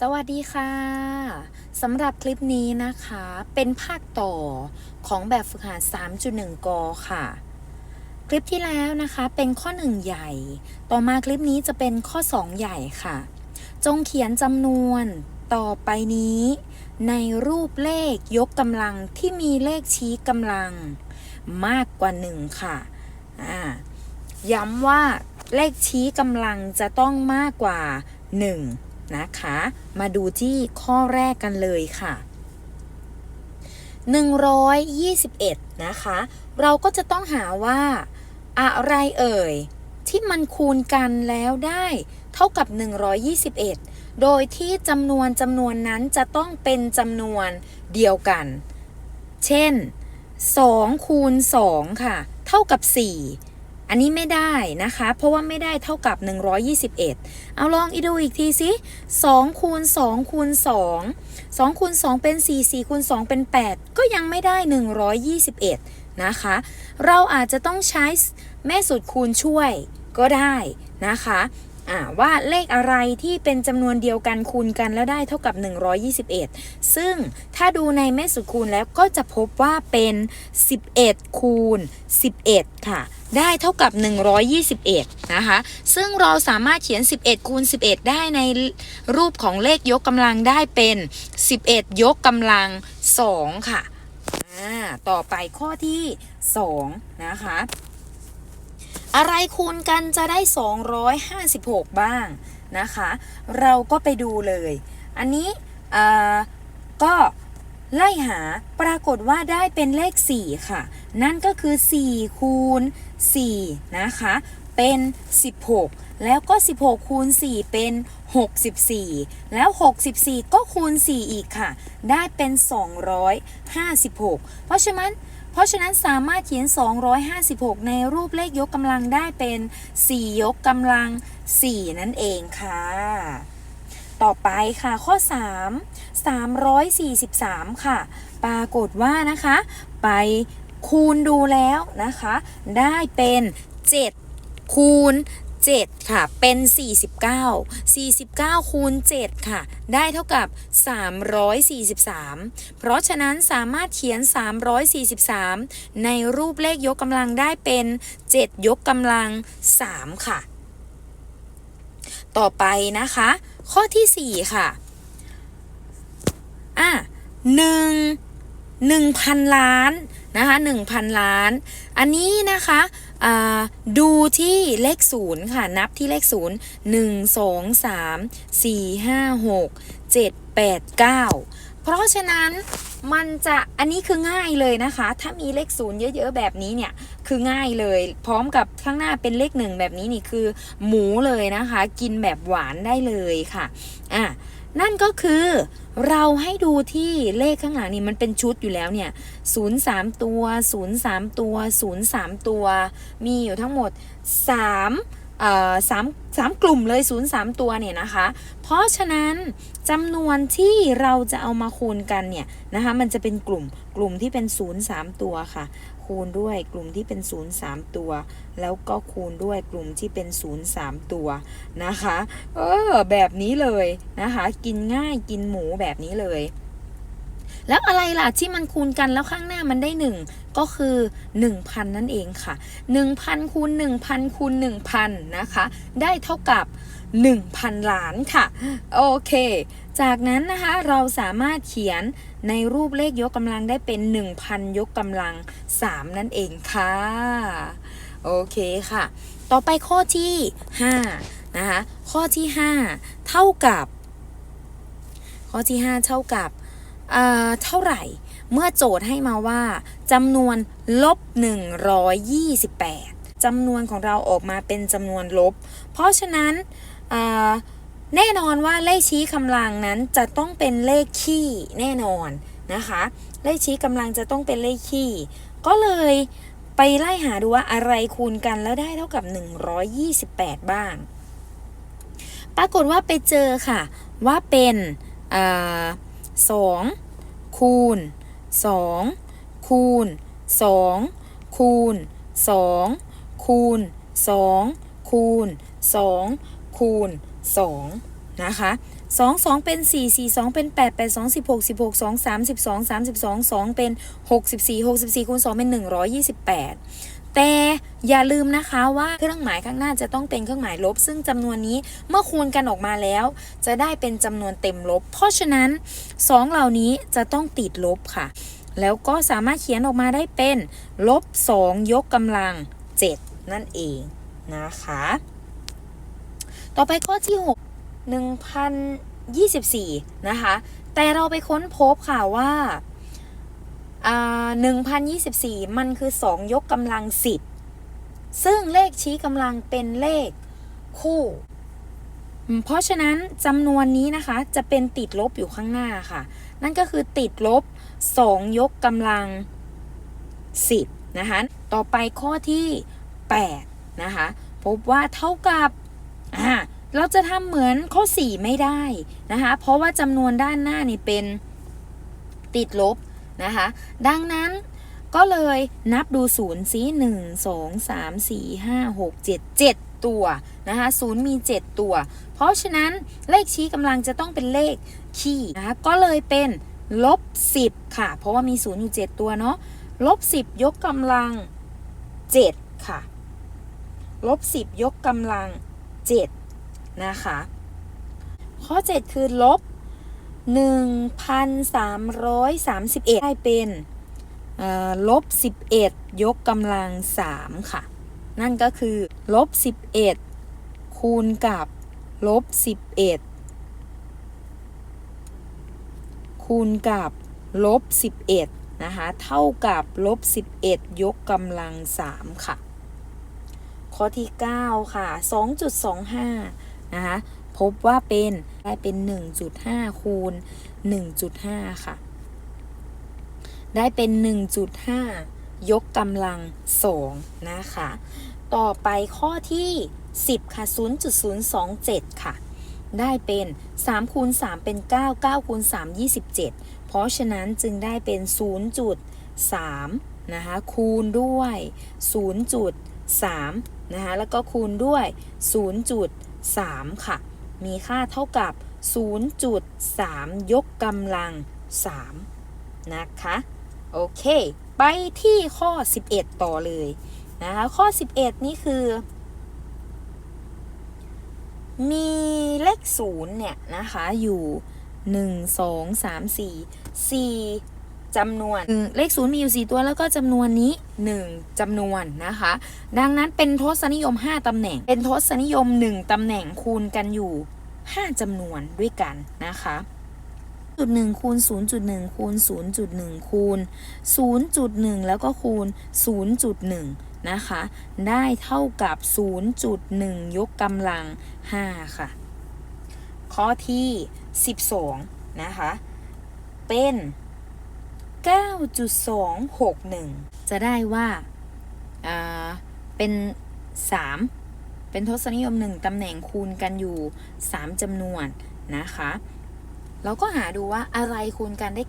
สวัสดีค่ะสำหรับคลิปนี้นะคะ เป็นภาคต่อของแบบฝึกหัด 3.1 กค่ะ คลิปที่แล้วนะคะเป็นข้อ 1 ใหญ่ ต่อมาคลิปนี้จะเป็นข้อ 2 ใหญ่ค่ะ จงเขียนจำนวนต่อไปนี้ ในรูปเลขยกกำลังที่มีเลขชี้กำลังมากกว่า 1 ค่ะอ่าย้ำว่าเลขชี้กำลังจะต้องมากกว่า 1 นะคะ มาดูที่ข้อแรกกันเลยค่ะ 121 นะคะ เราก็จะต้องหาว่า อะไรเอ่ย ที่มันคูณกันแล้วได้ เท่ากับ 121 โดยที่จำนวนจำนวนนั้นจะต้องเป็นจำนวนเดียวกัน เช่น2คูณ2ค่ะ เท่ากับ 4 อันนี้ไม่ได้นะคะ เพราะว่าไม่ได้เท่ากับ 121 เอาลองอีดูอีกทีสิ2คูณ2คูณ2 2คูณ2เป็น4 4คูณ2เป็น 8 ก็ยังไม่ได้ 121 นะคะ เราอาจจะต้องใช้แม่สูตรคูณช่วยก็ได้นะคะ ว่าเลขอะไรที่เป็นจำนวนเดียวกันคูณกันแล้วได้เท่ากับ 121 ซึ่งถ้าดูในแม่สูตรคูณแล้วก็จะพบว่าเป็น 11 คูณ 11 ค่ะ ได้เท่ากับ 121 นะคะ ซึ่งเราสามารถเขียน 11 คูณ 11 ได้ในรูปของเลขยกกำลังได้เป็น 11 ยกกำลัง 2 ค่ะ ต่อไปข้อที่ 2 นะคะ อะไรคูณกันจะได้ 256 บ้างนะคะ เราก็ไปดูเลย อันนี้ก็ไล่หาปรากฏว่าได้เป็นเลข 4 ค่ะ นั่นก็คือ 4 คูณ 4 นะคะ เป็น 16 แล้วก็ 16 คูณ 4 เป็น 64 แล้ว 64 ก็คูณ 4 อีกค่ะ ได้เป็น 256 เพราะฉะนั้น เพราะฉะนั้นสามารถเขียน 256 ในรูปเลขยกกำลังได้เป็น 4 ยกกำลัง 4 นั่นเองค่ะ ต่อไปค่ะข้อ 3 343 ค่ะ ปรากฏว่านะคะ ไปคูณดูแล้วนะคะ ได้เป็น 7 คูณ 7 ค่ะ เป็น 49 49 คูณ 7 ค่ะ ได้เท่ากับ 343 เพราะฉะนั้นสามารถเขียน 343 ในรูปเลขยกกำลังได้เป็น 7 ยกกำลัง 3 ค่ะ ต่อไปนะคะ ข้อที่ 4 ค่ะ อะหนึ่งหนึ่งพันล้าน นะคะหนึ่งพันล้าน อันนี้นะคะดูที่เลขศูนย์ค่ะ นับที่เลขศูนย์หนึ่งสองสามสี่ห้าหกเจ็ดแปดเก้าเพราะฉะนั้นมันจะอันนี้คือง่ายเลยนะคะ ถ้ามีเลขศูนย์เยอะๆแบบนี้เนี่ยคือง่ายเลย พร้อมกับข้างหน้าเป็นเลขหนึ่งแบบนี้นี่คือหมูเลยนะคะ กินแบบหวานได้เลยค่ะอะ นั่นก็คือเราให้ดูที่เลขข้างหลังนี่มันเป็นชุดอยู่แล้วเนี่ย0 3ตัว0 3ตัว0 3ตัว มีอยู่ทั้งหมด3เอ่อสามสามกลุ่มเลย0 3ตัวเนี่ยนะคะ เพราะฉะนั้นจำนวนที่เราจะเอามาคูณกันเนี่ยนะคะ มันจะเป็นกลุ่มกลุ่มที่เป็น0 3ตัวค่ะ คูณด้วยกลุ่มที่เป็น 0 3 ตัว แล้วก็คูณด้วยกลุ่มที่เป็น 0 3 ตัวนะคะ เออ แบบนี้เลยนะคะ กินง่ายกินหมูแบบนี้เลย แล้วอะไรล่ะที่มันคูณกันแล้วข้างหน้ามันได้ 1 ก็คือ 1,000 นั่นเองค่ะ 1,000คูณ1,000คูณ1,000นะคะ ได้เท่ากับ 1,000 ล้านค่ะ โอเค จากนั้นนะคะเราสามารถเขียนในรูปเลขยกกำลังได้เป็น 1,000 ยกกำลัง 3 นั่นเองค่ะ โอเคค่ะ ต่อไปข้อที่5นะคะข้อที่ 5 เท่ากับ ข้อที่ 5 เท่ากับ เท่าไหร่ เมื่อโจทย์ให้มาว่าจำนวนลบ 128จำนวนของเราออกมาเป็นจำนวนลบ เพราะฉะนั้นแน่นอนว่าเลขชี้กำลังนั้นจะต้องเป็นเลขคี่แน่นอนนะคะ เลขชี้กำลังจะต้องเป็นเลขคี่ก็เลยไปไล่หาดูว่าอะไรคูณกันแล้วได้เท่ากับ 128 บ้าง ปรากฏว่าไปเจอค่ะ ว่าเป็นสอง คูณสองคูณสองคูณสองคูณสองคูณสองคูณสองนะคะ2 2เป็น4 4 2เป็น8 8 2 16 16 2 3 12 32 2เป็น64 64คูณ2เป็น128แแต่อย่าลืมนะคะว่าเครื่องหมายข้างหน้าจะต้องเป็นเครื่องหมายลบ ซึ่งจำนวนนี้เมื่อคูณกันออกมาแล้ว จะได้เป็นจำนวนเต็มลบ เพราะฉะนั้น 2 เหล่านี้จะต้องติดลบค่ะ แล้วก็สามารถเขียนออกมาได้เป็นลบ 2 ยกกำลัง 7 นั่นเองนะคะ ต่อไปข้อที่ 6 1024 นะคะ แต่เราไปค้นพบค่ะว่า อ่า1024มันคือ2ยกกำลัง10ซึ่งเลขชี้กำลังเป็นเลขคู่ เพราะฉะนั้นจำนวนนี้นะคะจะเป็นติดลบอยู่ข้างหน้าค่ะ นั่นก็คือติดลบ2ยกกำลัง10นะคะ ต่อไปข้อที่8นะคะพบว่าเท่ากับอ่าเราจะทำเหมือนข้อ 4 ไม่ได้นะคะ เพราะว่าจำนวนด้านหน้านี่เป็นติดลบ นะคะ ดังนั้นก็เลยนับดูศูนย์ซิหนึ่งสองสามสี่ห้าหกเจ็ดเจ็ดตัวนะคะศูนย์มี7ตัว เพราะฉะนั้นเลขชี้กำลังจะต้องเป็นเลขคี่นะคะก็เลยเป็นลบ10ค่ะ เพราะว่ามีศูนย์อยู่7ตัวเนาะลบ10ยกกำลัง7ค่ะลบ10ยกกำลัง7นะคะ ข้อ7คือลบ 1,331 ได้เป็นลบ 11 ยกกำลัง 3 ค่ะ นั่นก็คือลบ 11 คูณกับลบ 11 คูณกับลบ 11 นะคะ เท่ากับลบ 11 ยกกำลัง 3 ค่ะ ข้อที่ 9 ค่ะ 2.25 นะคะ พบว่าเป็นได้เป็น 1.5 คูณ 1.5 ค่ะ ได้เป็น 1.5 ยกกำลัง 2 นะคะ ต่อไปข้อที่ 10 ค่ะ 0.027 ค่ะ ได้เป็น 3 คูณ 3 เป็น 9 9 คูณ 3 27 เพราะฉะนั้นจึงได้เป็น 0.3 นะคะ คูณด้วย 0.3 นะคะ แล้วก็คูณด้วย 0.3 ค่ะ มีค่าเท่ากับ 0.3 ยกกำลัง 3 นะคะ โอเค ไปที่ข้อ 11 ต่อเลยนะคะ ข้อ 11 นี่คือ มีเลข 0 เนี่ยนะคะ อยู่ 1 2 3 4 4 จำนวนเลข0มีอยู่ 4 ตัวแล้วก็จำนวนนี้ 1จำนวนนะคะ ดังนั้นเป็นทศนิยม 5ตำแหน่ง เป็นทศนิยม 1ตำแหน่งคูณกันอยู่ 5จำนวนด้วยกันนะคะจุดหนึ่งคูณ0.1คูณ0.1คูณ0.1แล้วก็คูณ0.1นะคะ ได้เท่ากับ0.1ยกกำลัง5ค่ะ ข้อที่12นะคะ เป็น 9.261 จะได้ว่าอ่าเป็น 3 เป็นทศนิยม 1ตำแหน่งคูณกันอยู่ 3จำนวนนะคะ เราก็หาดูว่าอะไรคูณกันได้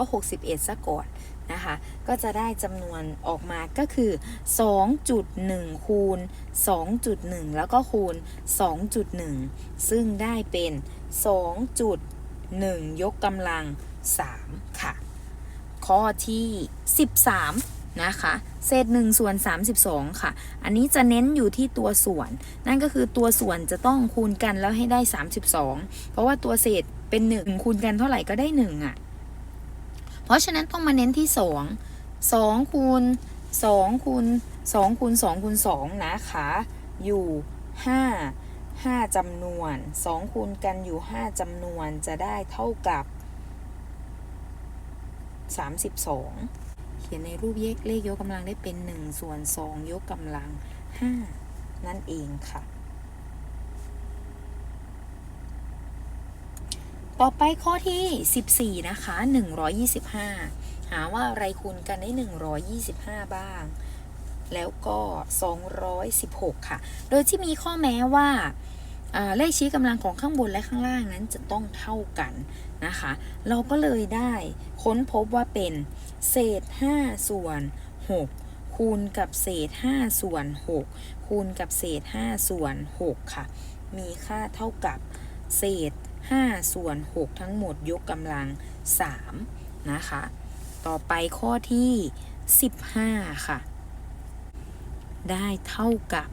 9,261ซะก่อนนะคะ ก็จะได้จำนวนออกมาก็คือ 2.1 คูณ 2.1 แล้วก็คูณ 2.1 ซึ่งได้เป็น 2.1 ยกกำลัง 3 ค่ะ ข้อที่ 13 นะคะ เศษ1ส่วน 32 ค่ะ อันนี้จะเน้นอยู่ที่ตัวส่วน นั่นก็คือตัวส่วนจะต้องคูณกันแล้วให้ได้ 32 เพราะว่าตัวเศษเป็น 1 คูณกันเท่าไหร่ก็ได้ 1 อะ เพราะฉะนั้นต้องมาเน้นที่ 2 2คูณ2คูณ2คูณ2คูณ2นะคะ อยู่ 5 5จำนวน 2 คูณกันอยู่ 5จำนวนจะได้เท่ากับ 32 เขียนในรูปเลขยกกำลังได้เป็น 1 ส่วน 2 ยกกำลัง 5 นั่นเองค่ะ ต่อไปข้อที่ 14 นะคะ 125 หาว่าอะไรคูณกันได้ 125 บ้าง แล้วก็ 216 ค่ะ โดยที่มีข้อแม้ว่าอ่า เลขชี้กำลังของข้างบนและข้างล่างนั้นจะต้องเท่ากันนะคะ เราก็เลยได้ค้นพบว่าเป็นเศษ 5 ส่วน 6 คูณกับเศษ 5 ส่วน 6 คูณกับเศษ 5 ส่วน 6 ค่ะ มีค่าเท่ากับเศษ 5 ส่วน 6 ทั้งหมดยกกำลัง 3 นะคะ ต่อไปข้อที่ 15 ค่ะ ได้เท่ากับ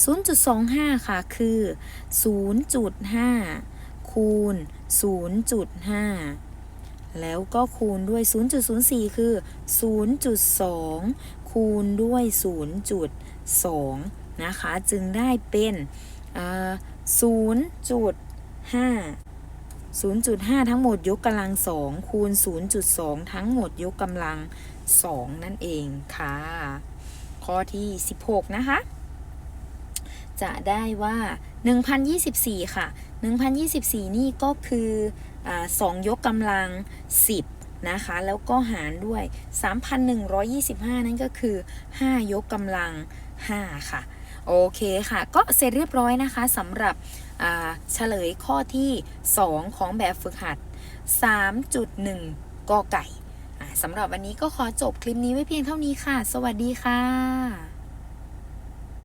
0.25 ค่ะ คือ 0.5 คูณ 0.5 แล้วก็คูณด้วย 0.04 คือ 0.2 คูณด้วย 0.2 นะคะ จึงได้เป็น0.5 0.5 ทั้งหมดยกกำลัง 2 คูณ 0.2 ทั้งหมดยกกำลัง 2 นั่นเองค่ะ ข้อที่ 16 นะคะ จะได้ว่า 1,024 ค่ะ 1,024 นี่ก็คืออา2ยกกำลัง 10 นะคะ แล้วก็หารด้วย 3,125 นั่นก็คือ 5 ยกกำลัง 5 ค่ะ โอเคค่ะ ก็เสร็จเรียบร้อยนะคะสำหรับเฉลยข้อที่ 2 ของแบบฝึกหัด 3.1 กอไก่สำหรับวันนี้ก็ขอจบคลิปนี้ไว้เพียงเท่านี้ค่ะ สวัสดีค่ะ